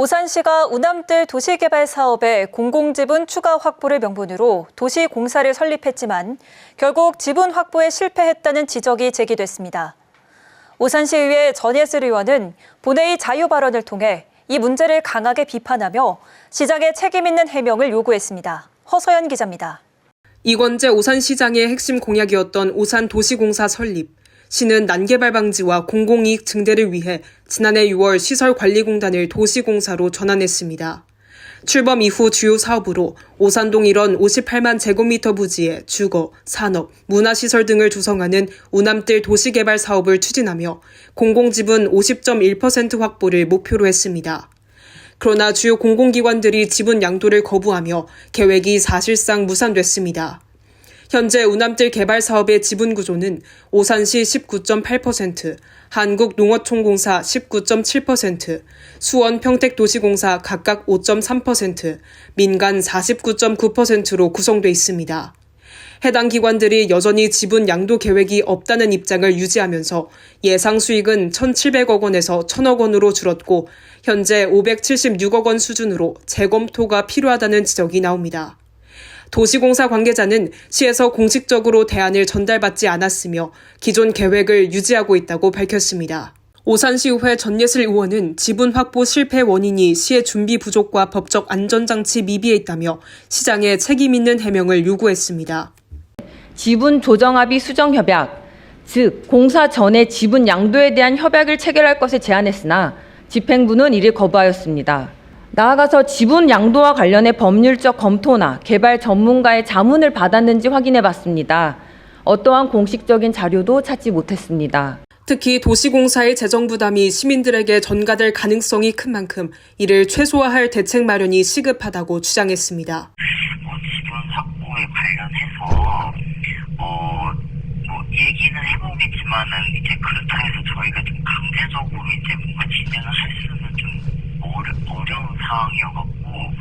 오산시가 우남뜰 도시개발 사업의 공공지분 추가 확보를 명분으로 도시공사를 설립했지만 결국 지분 확보에 실패했다는 지적이 제기됐습니다. 오산시의회 전예슬 의원은 본회의 자유 발언을 통해 이 문제를 강하게 비판하며 시장에 책임 있는 해명을 요구했습니다. 허서연 기자입니다. 이건재 오산시장의 핵심 공약이었던 오산 도시공사 설립. 시는 난개발 방지와 공공이익 증대를 위해 지난해 6월 시설관리공단을 도시공사로 전환했습니다. 출범 이후 주요 사업으로 오산동 일원 58만 제곱미터 부지에 주거, 산업, 문화시설 등을 조성하는 우남뜰 도시개발 사업을 추진하며 공공지분 50.1% 확보를 목표로 했습니다. 그러나 주요 공공기관들이 지분 양도를 거부하며 계획이 사실상 무산됐습니다. 현재 우남뜰 개발 사업의 지분 구조는 오산시 19.8%, 한국농어총공사 19.7%, 수원 평택도시공사 각각 5.3%, 민간 49.9%로 구성돼 있습니다. 해당 기관들이 여전히 지분 양도 계획이 없다는 입장을 유지하면서 예상 수익은 1,700억 원에서 1,000억 원으로 줄었고 현재 576억 원 수준으로 재검토가 필요하다는 지적이 나옵니다. 도시공사 관계자는 시에서 공식적으로 대안을 전달받지 않았으며 기존 계획을 유지하고 있다고 밝혔습니다. 오산시의회 전예슬 의원은 지분 확보 실패 원인이 시의 준비 부족과 법적 안전장치 미비에 있다며 시장에 책임 있는 해명을 요구했습니다. 지분 조정합의 수정 협약, 즉 공사 전에 지분 양도에 대한 협약을 체결할 것을 제안했으나 집행부는 이를 거부하였습니다. 나아가서 지분 양도와 관련해 법률적 검토나 개발 전문가의 자문을 받았는지 확인해 봤습니다. 어떠한 공식적인 자료도 찾지 못했습니다. 특히 도시공사의 재정 부담이 시민들에게 전가될 가능성이 큰 만큼 이를 최소화할 대책 마련이 시급하다고 주장했습니다. 뭐 지분 확보에 관련해서 어, 뭐 얘기는 해보겠지만은 이제 그렇다 해서 저희가 좀 강제적으로 이제 뭔가 진행을 할 수는 좀 어려, 어려운 상황이어갖고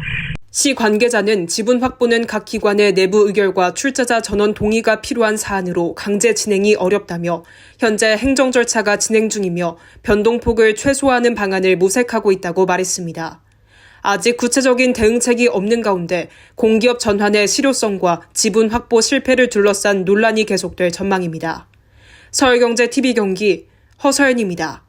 시 관계자는 지분 확보는 각 기관의 내부 의결과 출자자 전원 동의가 필요한 사안으로 강제 진행이 어렵다며 현재 행정 절차가 진행 중이며 변동폭을 최소화하는 방안을 모색하고 있다고 말했습니다. 아직 구체적인 대응책이 없는 가운데 공기업 전환의 실효성과 지분 확보 실패를 둘러싼 논란이 계속될 전망입니다. 서울경제 TV 경기 허서연입니다.